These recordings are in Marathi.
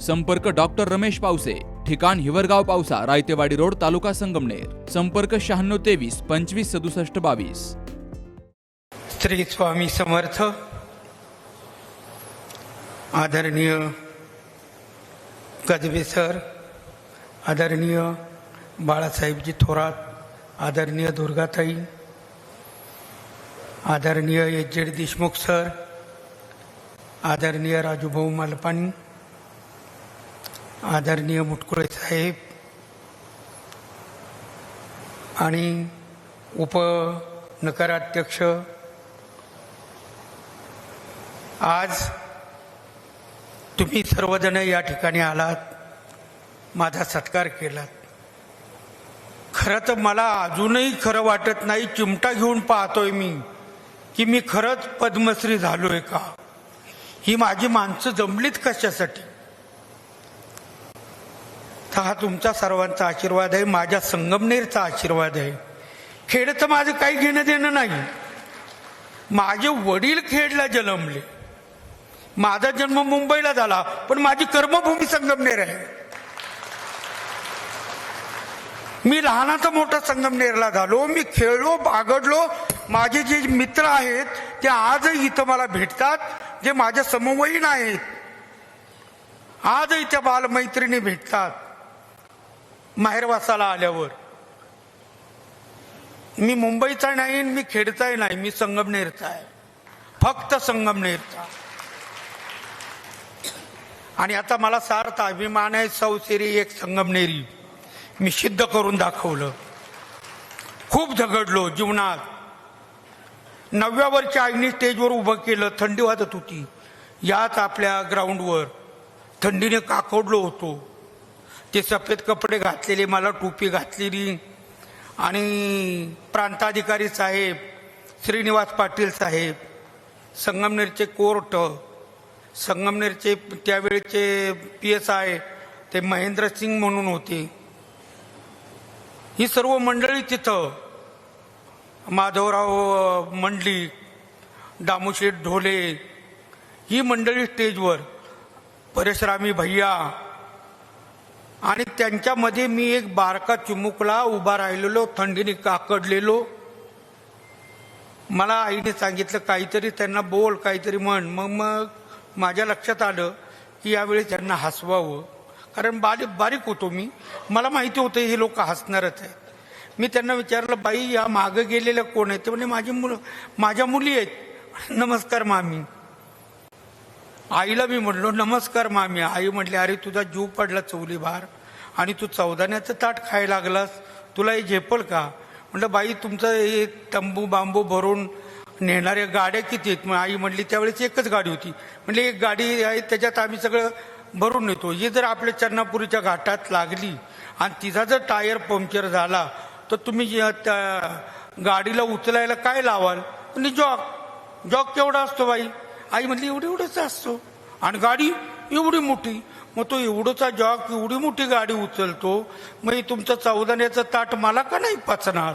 संपर्क डॉक्टर रमेश पावसे ठिकाण हिवरगाव पावसा रायतेवाडी रोड तालुका संगमनेर. संपर्क शहाण्णव तेवीस पंचवीस सदुसष्ट बावीस. श्री स्वामी समर्थ. आदरणीय गजबे सर आदरणीय बाळासाहेबजी थोरात आदरणीय दुर्गाताई आदरणीय एच. देशमुख सर आदरणीय राजूभाऊ मालपानी आदरणीय मुटकुळे साहेब आणि उपनगराध्यक्ष आज तुम्ही सर्वजण या ठिकाणी आलात माझा सत्कार केलात. खरं तर मला अजूनही खरं वाटत नाही चिमटा घेऊन पाहतोय मी की मी खरंच पद्मश्री झालोय का? ही माझी माणसं जमलीत कशासाठी? तर हा तुमचा सर्वांचा आशीर्वाद आहे माझ्या संगमनेरचा आशीर्वाद आहे. खेडचं माझं काही घेणं देणं नाही. माझे वडील खेडला जन्मले. माझा जन्म मुंबईला झाला पण माझी कर्मभूमी संगमनेर आहे. मी लहानाचा मोठा संगमनेरला झालो मी खेळलो बागडलो. माझे जे मित्र आहेत ते आजही इथं मला भेटतात जे माझ्या समवयीन आहेत. आजही त्या बालमैत्रिणी भेटतात. माहेरवासाला आल्यावर. मी मुंबईचा नाही आणि मी खेडचाही नाही मी संगमनेरचा आहे. फक्त संगमनेरचा. आणि आता मला सार्थ अभिमान आहे सौसेरी एक संगमनेरी. मी सिद्ध करून दाखवलं. खूप झगडलो जीवनात. नवव्या वर्षी आईने स्टेजवर उभं केलं थंडी वाजत होती. याच आपल्या ग्राउंडवर थंडीने काकोडलो होतो. ते सफेद कपडे घातलेले मला टोपी घातलेली. आणि प्रांताधिकारी साहेब श्रीनिवास पाटील साहेब संगमनेरचे कोर्ट संगमनेरचे त्यावेळेचे पी एस आय ते महेंद्र सिंग म्हणून होते. ही सर्व मंडळी तिथं माधवराव मंडली दामोशेठ ढोले ही मंडळी स्टेजवर परेशरामी भैया आणि त्यांच्यामध्ये मी एक बारका चिमुकला उभा राहिलेलो थंडीने काकडलेलो. मला आईने सांगितलं काहीतरी त्यांना बोल काहीतरी म्हण. मग मग माझ्या लक्षात आलं की यावेळी त्यांना हसवावं. कारण बारीक बारीक होतो मी. मला माहिती होतं हे लोक हसणारच आहेत. मी त्यांना विचारलं बाई या मागं गेलेल्या कोण आहेत? ते म्हणजे माझी मुलं माझ्या मुली आहेत. नमस्कार मामी. आईला मी म्हणलो नमस्कार मामी. आई म्हटली अरे तुझा जीव पडला चवली भार आणि तू चौदाण्याचं ताट खायला लागलास. तुला हे झेपल का? म्हटलं बाई तुमचं हे तंबू बांबू भरून नेणाऱ्या गाड्या किती आहेत? मग आई म्हटली त्यावेळेस एकच गाडी होती. म्हणजे एक गाडी आहे त्याच्यात आम्ही सगळं भरून नेतो. ही जर आपल्या चन्नापुरीच्या घाटात लागली आणि तिचा जर टायर पंक्चर झाला तर तुम्ही त्या गाडीला उचलायला काय लावाल? आणि जॉक जॉक केवढा असतो बाई? आई म्हटली एवढी एवढंच असतो. आणि गाडी एवढी मोठी. मग तो एवढंचा जॉक एवढी मोठी गाडी उचलतो. मग हे तुमचं चौदाण्याचं ताट मला का नाही पचणार?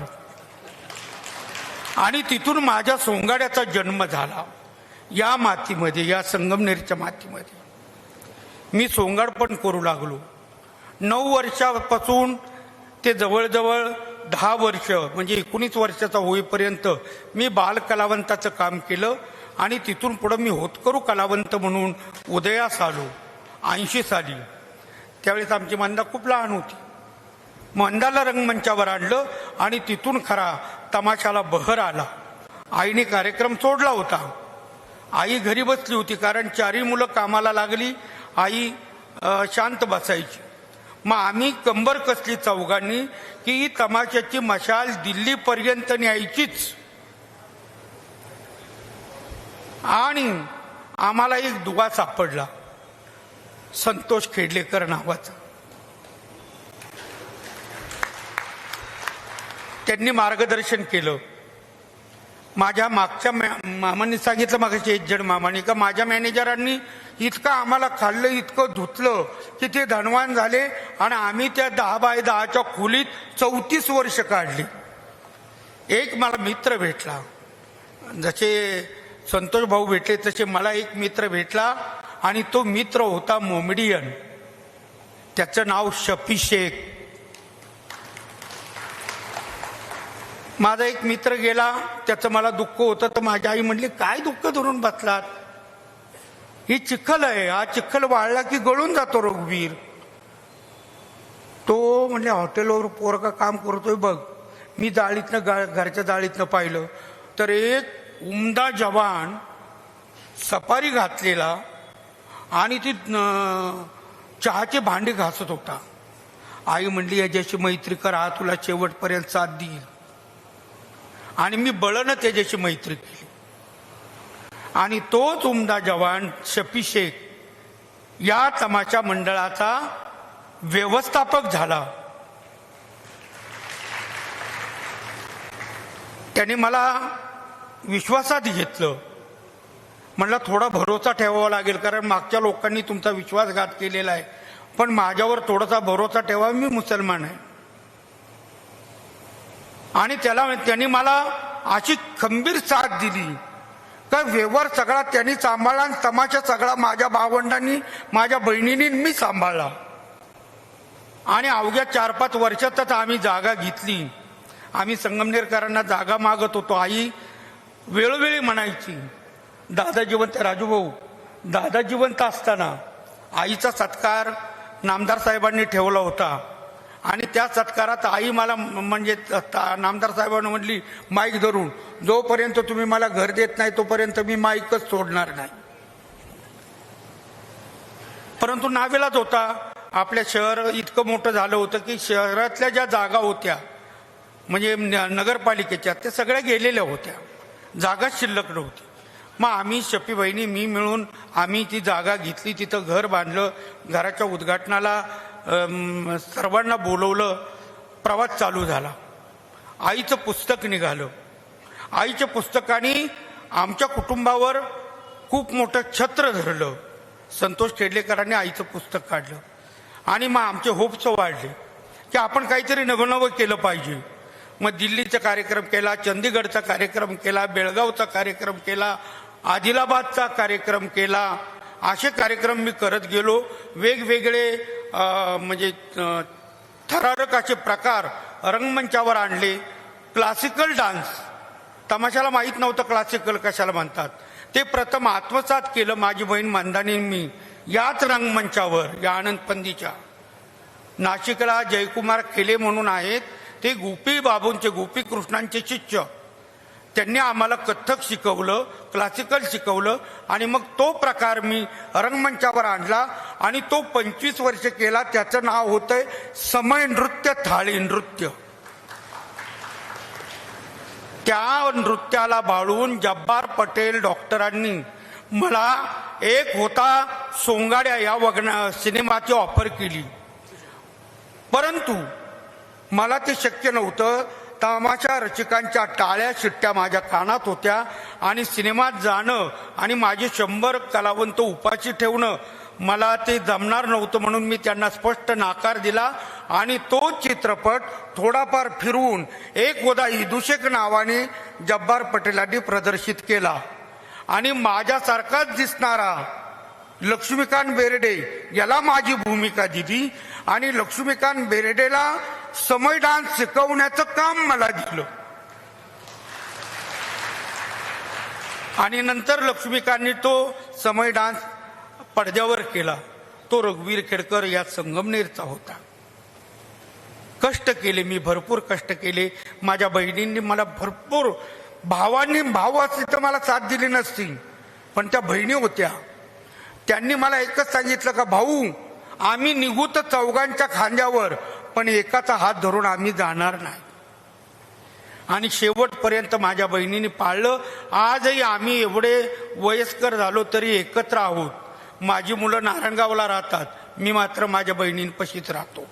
आणि तिथून माझ्या सोंगाड्याचा जन्म झाला. या मातीमध्ये या संगमनेरच्या मातीमध्ये. मी सोंगाड पण करू लागलो. नऊ वर्षापासून ते जवळजवळ दहा वर्ष म्हणजे एकोणीस वर्षाचा होईपर्यंत मी बालकलावंताचं काम केलं. आणि तिथून पुढं मी होतकरू कलावंत म्हणून उदयास आलो ऐंशी साली. त्यावेळेस आमची मंदा खूप लहान होती. मंदाला रंगमंचावर आणलं आणि तिथून खरा तमाशाला बहर आला. आईने कार्यक्रम सोडला होता. आई घरी बसली होती कारण चारही मुलं कामाला लागली. आई शांत बसायची. मग आम्ही कंबर कसली चौघांनी की ही तमाशाची मशाल दिल्लीपर्यंत न्यायचीच. आणि आम्हाला एक दुवा सापडला. संतोष खेडलेकर नावाचा. त्यांनी मार्गदर्शन केलं. माझ्या मागच्या मॅ- मामांनी सांगितलं मागाशी एक जण मामाने का माझ्या मॅनेजरांनी इतकं आम्हाला खाल्लं इतकं धुतलं की ते धनवान झाले आणि आम्ही त्या दहा बाय दहाच्या खोलीत चौतीस वर्ष काढली. एक मला मित्र भेटला. जसे संतोष भाऊ भेटले तसे मला एक मित्र भेटला आणि तो मित्र होता मोमेडियन. त्याचं नाव शफी शेख. माझा एक मित्र गेला त्याचं मला दुःख होतं तर माझी आई म्हटली काय दुःख धरून बसलात? ही चिखल आहे हा चिखल वाळला की गळून जातो रघुवीर तो म्हणजे हॉटेलवर पोरका काम करतोय बघ. मी जाळीतनं घरच्या जाळीतनं पाहिलं. तर एक उमदा जवान सफारी घातलेला आणि ती चहाचे चहाची भांडी घासत होता. आई म्हणली याच्याशी मैत्री करा तुला शेवटपर्यंत साथ देईल. आणि मी बळनं त्याच्याशी मैत्री केली. आणि तोच उमदा जवान शफी शेख या तमाशा मंडळाचा व्यवस्थापक झाला. त्याने मला विश्वासात घेतलं. म्हणलं थोडा भरोसा ठेवावा लागेल कारण मागच्या लोकांनी तुमचा विश्वासघात केलेला आहे. पण माझ्यावर थोडासा भरोसा ठेवा मी मुसलमान आहे. आणि त्याला त्यांनी मला अशी खंबीर साथ दिली. का व्यवहार सगळा त्यांनी सांभाळला आणि तमाशा सगळा माझ्या भावंडांनी माझ्या बहिणींनी मी सांभाळला. आणि अवघ्या चार पाच वर्षातच आम्ही जागा घेतली. आम्ही संगमनेरकरांना जागा मागत होतो. आई वेळोवेळी म्हणायची दादा जिवंत राजूभाऊ दादा जिवंत असताना आईचा सत्कार नामदार साहेबांनी ठेवला होता आणि त्या सत्कारात आई मला म्हणजे ता- नामदार साहेबांना म्हटली माईक धरून जोपर्यंत तुम्ही मला घर देत नाही तोपर्यंत मी माईकच सोडणार नाही. परंतु नावेलाच होता. आपल्या शहर इतकं मोठं झालं होतं की शहरातल्या ज्या जागा होत्या म्हणजे न- नगरपालिकेच्या त्या सगळ्या गेलेल्या होत्या. जागा शिल्लक नव्हती. मग आम्ही शपी बहिणी मी मिळून आम्ही ती जागा घेतली तिथं घर बांधलं घराच्या उद्घाटनाला सर्वांना बोलवलं प्रवास चालू झाला. आईचं पुस्तक निघालं. आईच्या पुस्तकाने आमच्या कुटुंबावर खूप मोठं छत्र धरलं. संतोष खेडलेकरांनी आईचं पुस्तक काढलं. आणि मग आमचे होपचं वाढले की आपण काहीतरी नवनवं केलं पाहिजे. मग दिल्लीचा कार्यक्रम केला चंदीगडचा कार्यक्रम केला बेळगावचा कार्यक्रम केला आदिलाबादचा कार्यक्रम केला. असे कार्यक्रम मी करत गेलो. वेगवेगळे म्हणजे थरारक असे प्रकार रंगमंचावर आणले. Classical dance. तमाशाला माहीत नव्हतं क्लासिकल कशाला म्हणतात. ते प्रथम आत्मसात केलं माझी बहीण मंदानी मी. याच रंगमंचावर या आनंदपंदीच्या. नाशिकला जयकुमार केले म्हणून आहेत. ते गोपी बाबूंचे गोपी कृष्णांचे शिष्य. त्यांनी आम्हाला कथ्थक शिकवलं क्लासिकल शिकवलं आणि मग तो प्रकार मी रंगमंचावर आणला आणि तो पंचवीस वर्ष केला. त्याचं नाव होतंय समय नृत्य थाळी नृत्य. त्या नृत्याला बाळून जब्बार पटेल डॉक्टरांनी मला एक होता सोंगाड्या या वगना सिनेमाची ऑफर केली. परंतु मला ते शक्य नव्हतं. तमाशा रसिकांच्या टाळ्या शिट्ट्या माझ्या कानात होत्या आणि सिनेमात जाणं आणि माझे शंभर कलावंत उपाशी ठेवणं मला ते जमणार नव्हतं म्हणून मी त्यांना स्पष्ट नाकार दिला आणि तो चित्रपट थोडाफार फिरवून एक होदा इदुशेक नावाने जब्बार पटेलांनी प्रदर्शित केला. आणि माझ्यासारखाच दिसणारा लक्ष्मीकांत बेर्डे याला माझी भूमिका दिली आणि लक्ष्मीकांत बेर्डेला समय डान्स शिकवण्याचं काम मला दिलं. आणि नंतर लक्ष्मीकांतनी तो समय डान्स पडद्यावर केला. तो रघुवीर खेडकर या संगमनेरचा होता. कष्ट केले मी भरपूर कष्ट केले. माझ्या बहिणींनी मला भरपूर भावांनी भाव असली तर मला साथ दिली नसती. पण त्या बहिणी होत्या. त्यांनी मला एकच सांगितलं का भाऊ आम्ही निघू तर चौघांच्या खांद्यावर. पण एकाचा हात धरून आम्ही जाणार नाही. आणि शेवटपर्यंत माझ्या बहिणीने पाळलं आजही आम्ही एवढे वयस्कर झालो तरी एकत्र आहोत. माझी मुलं नारायणगावला राहतात. मी मात्र माझ्या बहिणींपाशीच राहतो.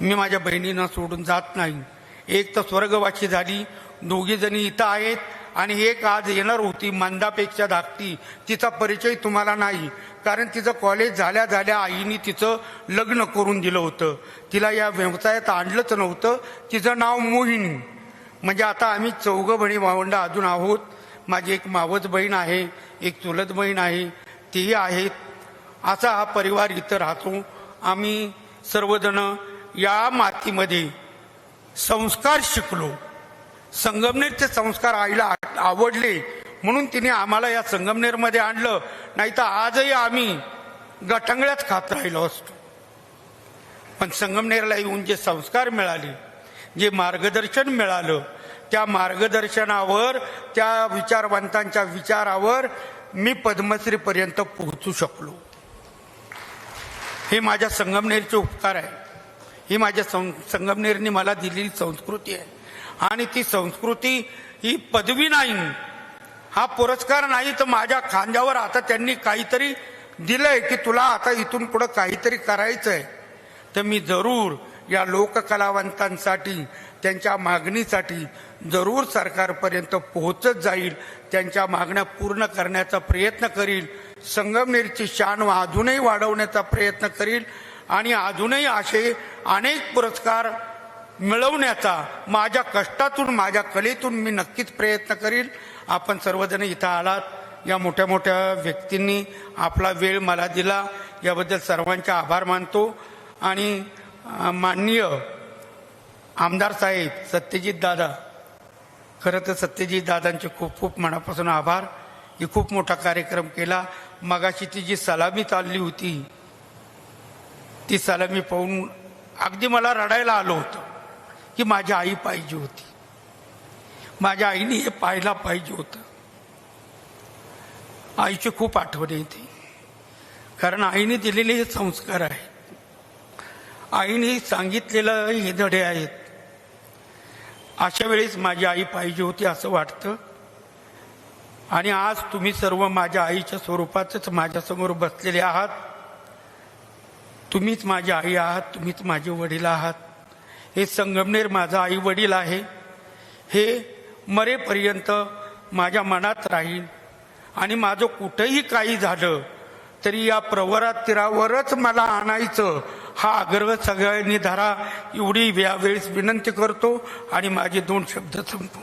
मी माझ्या बहिणींना सोडून जात नाही. एक तर स्वर्गवाची झाली दोघी जणी इथं आहेत आणि एक आज येणार होती मंदापेक्षा धाकटी. तिचा परिचय तुम्हाला नाही. कारण तिचं कॉलेज झाल्या झाल्या आईने तिचं लग्न करून दिलं होतं. तिला या व्यवसायात आणलंच नव्हतं. तिचं नाव मोहिनी. म्हणजे आता आम्ही चौघं बहिणी भावंड अजून आहोत. माझी एक मावस बहीण आहे एक चुलत बहीण आहे तेही आहेत. असा हा परिवार इथं राहतो. आम्ही सर्वजण या मातीमध्ये संस्कार शिकलो. संगमनेरचे संस्कार आईला आ- आवडले. म्हणून तिने आम्हाला या संगमनेरमध्ये आणलं. नाही तर आजही आम्ही गटांगळ्याच खात राहिलो असतो. पण संगमनेरला येऊन जे संस्कार मिळाले जे मार्गदर्शन मिळालं त्या मार्गदर्शनावर त्या विचारवंतांच्या विचारावर मी पद्मश्रीपर्यंत पोहोचू शकलो. हे माझ्या संगमनेरचे उपकार आहे. ही माझ्या सं संगमनेरने मला दिलेली संस्कृती आहे. आणि ती संस्कृती ही पदवी नाही हा पुरस्कार नाही तर माझ्या खांद्यावर आता त्यांनी काहीतरी दिलंय की तुला आता इथून पुढं काहीतरी करायचं आहे तर मी जरूर या लोककलावंतांसाठी त्यांच्या मागणीसाठी जरूर सरकारपर्यंत पोहोचत जाईल त्यांच्या मागण्या पूर्ण करण्याचा प्रयत्न करील संगमनेरची शान अजूनही वाढवण्याचा प्रयत्न करील आणि अजूनही असे अनेक पुरस्कार मिळवण्याचा माझ्या कष्टातून माझ्या कलेतून मी नक्कीच प्रयत्न करील. आपण सर्वजण इथं आलात. या मोठ्या मोठ्या व्यक्तींनी आपला वेळ मला दिला. याबद्दल सर्वांचे आभार मानतो. आणि माननीय आमदार साहेब सत्यजित दादा खरं तर सत्यजित दादांचे खूप खूप मनापासून आभार. ही खूप मोठा कार्यक्रम केला. मगाशी ती जी सलामी चालली होती ती सलामी पाहून अगदी मला रडायला आलो होतं. की माझी आई पाहिजे होती. माझ्या आईने हे पाहायला पाहिजे होतं. आईची खूप आठवण येते. कारण आईने दिलेले हे संस्कार आहेत. आईने सांगितलेलं हे धडे आहेत. अशा वेळेस माझी आई पाहिजे होती असं वाटतं. आणि आज तुम्ही सर्व माझ्या आईच्या स्वरूपातच माझ्यासमोर बसलेले आहात. तुम्हीच माझी आई आहात तुम्हीच माझे वडील आहात. हे संगमनेर माझा आई वडील आहे. हे मरेपर्यंत माझ्या मनात राहील. आणि माझं कुठंही काही झालं तरी या प्रवरात तीरावरच मला आणायचं. हा आग्रह सगळ्यांनी धरा. एवढी यावेळेस विनंती करतो आणि माझे दोन शब्द संपवतो.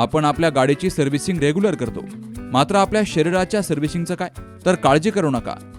आपण आपल्या गाडीची सर्व्हिसिंग रेग्युलर करतो. मात्र आपल्या शरीराच्या सर्व्हिसिंगचं काय? तर काळजी करू नका.